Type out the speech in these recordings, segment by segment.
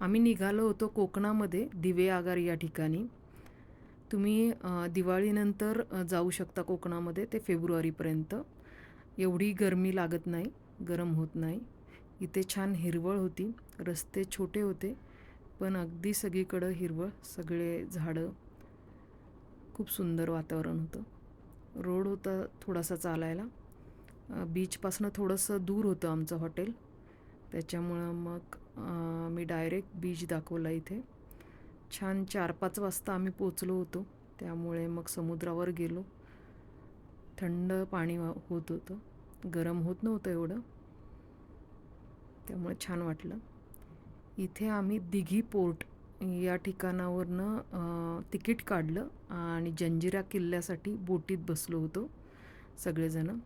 आम्ही निघालो होतो कोकणामध्ये दिवे आगार या ठिकाणी. तुम्ही दिवाळीनंतर जाऊ शकता कोकणामध्ये ते फेब्रुवारीपर्यंत. एवढी गरमी लागत नाही गरम होत नाही. इथे छान हिरवळ होती रस्ते छोटे होते पण अगदी सगळीकडं हिरवळ सगळे झाडं. खूप सुंदर वातावरण होतं. रोड होता थोडासा चालायला. बीचपासनं थोडंसं दूर होतं आमचं हॉटेल. त्याच्यामुळं मग मी डायरेक्ट बीच दाखवला इथे. छान चार पाच वाजता आम्ही पोचलो होतो. त्यामुळे मग समुद्रावर गेलो. थंड पाणी वा- होत होतं. गरम होत नव्हतं एवढं. त्यामुळे छान वाटलं. इथे आम्ही दिघी पोर्ट या ठिकाणावरनं तिकीट काढलं आणि जंजिरा किल्ल्यासाठी बोटीत बसलो होतो सगळेजणं.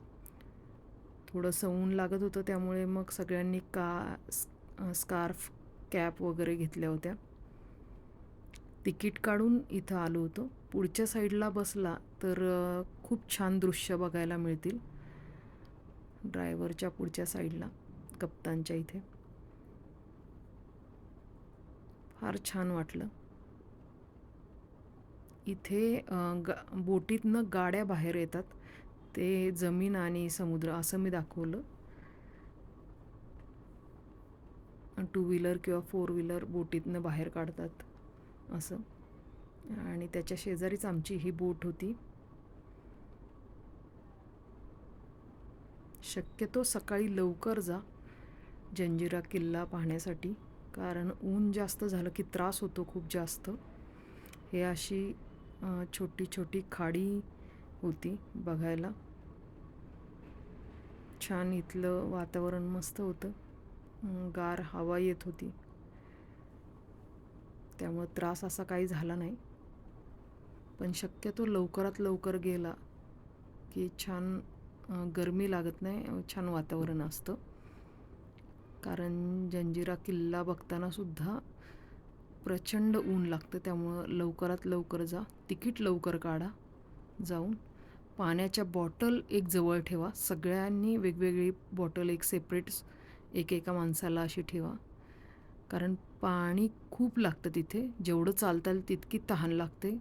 थोडंसं ऊन लागत होतं त्यामुळे मग सगळ्यांनी का स्कार्फ कॅप वगैरे घेतल्या होत्या. तिकीट काढून इथं आलो होतो. पुढच्या साईडला बसला तर खूप छान दृश्य बघायला मिळतील. ड्रायव्हरच्या पुढच्या साईडला कप्तानच्या इथे. फार छान वाटलं. इथे ग बोटीतनं गाड्या बाहेर येतात. ते जमीन आणि समुद्र असं मी दाखवलं. टू व्हीलर किंवा फोर व्हीलर बोटीतनं बाहेर काढतात असं. आणि त्याच्या शेजारीच आमची ही बोट होती. शक्यतो सकाळी लवकर जा जंजिरा किल्ला पाहण्यासाठी कारण ऊन जास्त झालं की त्रास होतो खूप जास्त. हे अशी छोटी छोटी खाडी होती बघायला. छान इथलं वातावरण मस्त होतं. गार हवा येत होती. त्यामुळं त्रास असा काही झाला नाही. पण शक्यतो लवकरात लवकर गेला की छान गरमी लागत नाही छान वातावरण असतं. कारण जंजिरा किल्ला बघताना सुद्धा प्रचंड ऊन लागतं. त्यामुळं लवकरात लवकर जा. तिकीट लवकर काढा. जाऊन पाण्याच्या बॉटल एक जवळ ठेवा. सगळ्यांनी वेगवेगळी बॉटल एक सेपरेट एक एका माणसाला अशी ठेवा. कारण पाणी खूप लागतं तिथे. जेवढं चालता येईल तितकी तहान लागते.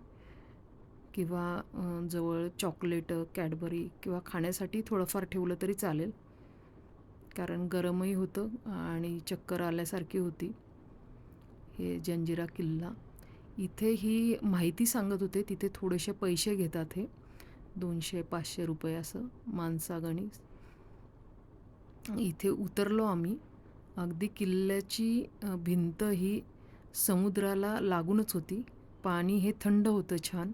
किंवा जवळ चॉकलेट कॅडबरी किंवा खाण्यासाठी थोडंफार ठेवलं तरी चालेल. कारण गरमही होतं आणि चक्कर आल्यासारखी होती. हे जंजिरा किल्ला. इथे ही माहिती सांगत होते. तिथे थोडेसे पैसे घेतात हे. दोनशे पाचशे रुपये असं माणसागणी. इथे उतरलो आम्ही. अगदी किल्ल्याची भिंत ही समुद्राला लागूनच होती. पाणी हे थंड होतं छान.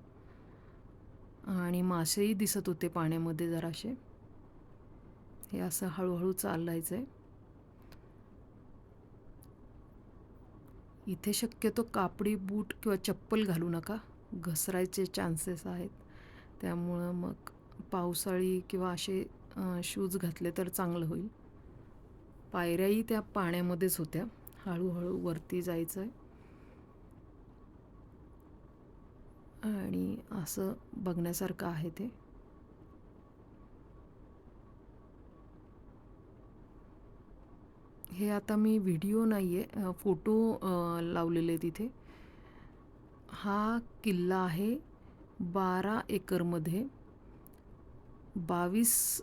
आणि मासेही दिसत होते पाण्यामध्ये जराशे हे असं हळूहळू चालायचं आहे इथे शक्यतो कापडी बूट किंवा चप्पल घालू नका. घसरायचे चान्सेस आहेत. त्यामुळं मग पावसाळी किंवा असे शूज घातले तर चांगलं होईल. पायऱ्याही त्या पाण्यामध्येच होत्या. हळूहळू वरती जायचं आहे आणि असं बघण्यासारखं आहे ते. हे आता मी व्हिडिओ नाही आहे फोटो लावलेले तिथे. हा किल्ला आहे बारा एकरमध्ये बावीस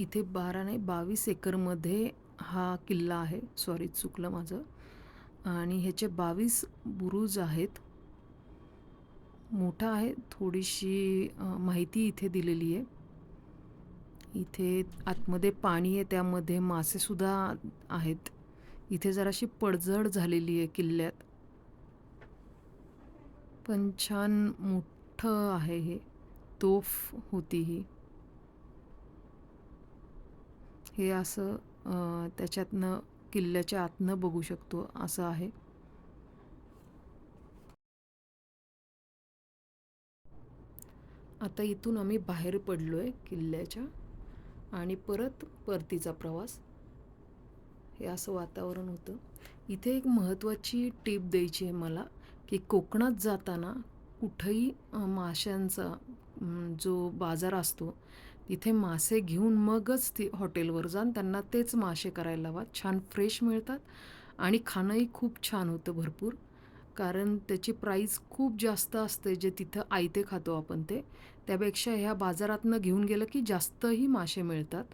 इथे बारा नाही बावीस एकरमध्ये हा किल्ला आहे. सॉरी चुकलं माझं. आणि ह्याचे बावीस बुरुज आहेत. मोठा आहे थोडीशी माहिती इथे दिलेली आहे. इथे आतमध्ये पाणी आहे त्यामध्ये मासेसुद्धा आहेत. इथे जराशी पडझड झालेली आहे किल्ल्यात. पण छान मोठं आहे हे. तोफ होती ही. हे असं त्याच्यातनं किल्ल्याच्या आतनं बघू शकतो असं आहे. आता इथून आम्ही बाहेर पडलो आहे किल्ल्याच्या आणि परत परतीचा प्रवास. हे असं वातावरण होतं. इथे एक महत्त्वाची टीप द्यायची आहे मला. की कोकणात जाताना कुठंही माशांचा जो बाजार असतो तिथे मासे घेऊन मगच ती हॉटेलवर जाऊन त्यांना तेच मासे करायला हवा छान फ्रेश मिळतात आणि खाणंही खूप छान होतं भरपूर. कारण त्याची प्राईस खूप जास्त असते जे तिथं आयते खातो आपण ते. त्यापेक्षा ह्या बाजारातनं घेऊन गेलं की जास्तही मासे मिळतात.